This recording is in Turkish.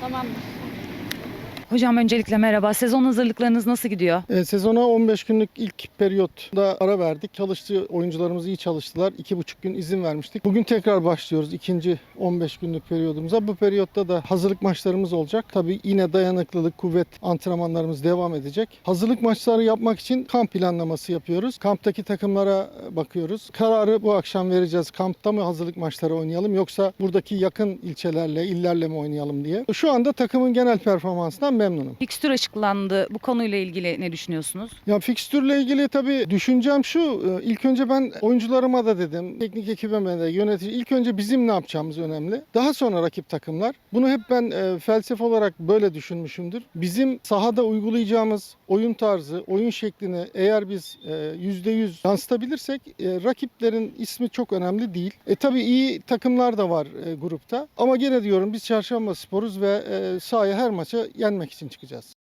妈妈 Hocam öncelikle merhaba. Sezon hazırlıklarınız nasıl gidiyor? E, sezona 15 günlük ilk periyotta ara verdik. Çalıştı oyuncularımız iyi çalıştılar. 2,5 gün izin vermiştik. Bugün tekrar başlıyoruz ikinci 15 günlük periyodumuza. Bu periyotta da hazırlık maçlarımız olacak. Tabii yine dayanıklılık, kuvvet antrenmanlarımız devam edecek. Hazırlık maçları yapmak için kamp planlaması yapıyoruz. Kamptaki takımlara bakıyoruz. Kararı bu akşam vereceğiz. Kampta mı hazırlık maçları oynayalım yoksa buradaki yakın ilçelerle, illerle mi oynayalım diye. Şu anda takımın genel performansından memnunum. Fikstür açıklandı. Bu konuyla ilgili ne düşünüyorsunuz? Ya fikstürle ilgili tabii düşüncem şu. e, ilk önce ben oyuncularıma da dedim, teknik ekibime de, yönetici ilk önce bizim ne yapacağımız önemli. Daha sonra rakip takımlar. Bunu hep ben e, felsefe olarak böyle düşünmüşümdür. Bizim sahada uygulayacağımız oyun tarzı, oyun şeklini eğer biz e, %100 yansıtabilirsek e, rakiplerin ismi çok önemli değil. E tabii iyi takımlar da var e, grupta. Ama gene diyorum biz çarşamba sporuz ve e, sahaya her maça yenmek için çıkacağız.